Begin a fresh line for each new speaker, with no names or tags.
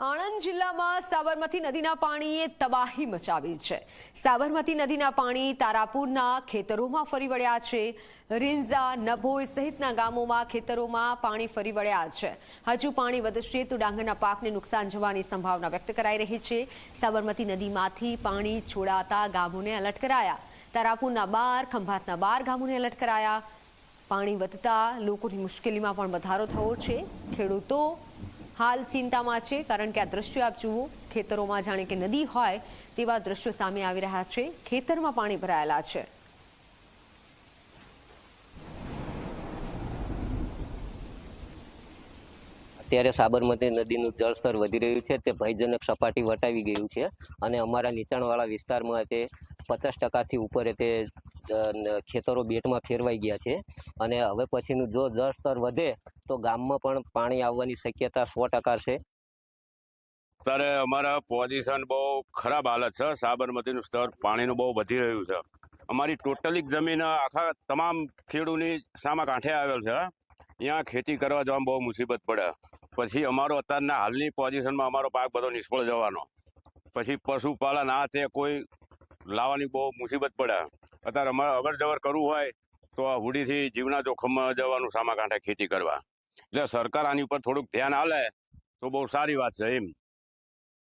આણંદ જિલ્લામાં સાબરમતી નદીના પાણીએ તબાહી મચાવી છે. સાબરમતી નદીના પાણી તારાપુરના ખેતરોમાં ફરી વળ્યા છે. રીંઝા, નભોઈ સહિતના ગામોમાં ખેતરોમાં પાણી ફરી વળ્યા છે. હજુ પાણી વધશે તો ડાંગરના પાકને નુકસાન જવાની સંભાવના વ્યક્ત કરાઈ રહી છે. સાબરમતી નદીમાંથી પાણી છોડાતા ગામોને એલર્ટ કરાયા. તારાપુરના બાર, ખંભાતના બાર ગામોને એલર્ટ કરાયા. પાણી વધતા લોકોની મુશ્કેલીમાં પણ વધારો થયો છે. ખેડૂતો હાલ ચિંતામાં છે, કારણ કે આ દ્રશ્યો આપ જુઓ, ખેતરોમાં જાણે કે નદી હોય તેવા દ્રશ્યો સામે આવી રહ્યા છે, ખેતરમાં પાણી ભરાયેલા છે.
અત્યારે સાબરમતી નદીનું જળસ્તર વધી રહ્યું છે, તે ભયજનક સપાટી વટાવી ગયું છે અને અમારા નીચાણવાળા વિસ્તારમાં તે પચાસ ટકાથી ઉપર તે ખેતરો બેટમાં ફેરવાઈ ગયા છે. અને હવે પછીનું જો જળસ્તર વધે તો ગામમાં પણ પાણી આવવાની શક્યતા સો ટકા છે.
અત્યારે અમારા પોઝિશન બહુ ખરાબ હાલત છે. સાબરમતીનું સ્તર પાણીનું બહુ વધી રહ્યું છે. અમારી ટોટલી જમીન આખા તમામ ખેડૂની સામા કાંઠે આવેલ છે. અહીંયા ખેતી કરવા જવામાં બહુ મુસીબત પડે. પછી અમારો અત્યારના હાલની પોઝિશનમાં અમારો પાક બધો નિષ્ફળ જવાનો. પછી પશુપાલન આ તે કોઈ લાવવાની બહુ મુસીબત પડે. અત્યારે અમારે અવર જવર કરવું હોય તો આ હુડીથી જીવના જોખમમાં જવાનું સામા કાંઠે ખેતી કરવા. એટલે સરકાર આની ઉપર થોડુંક ધ્યાન આલે તો બહુ સારી વાત છે એમ.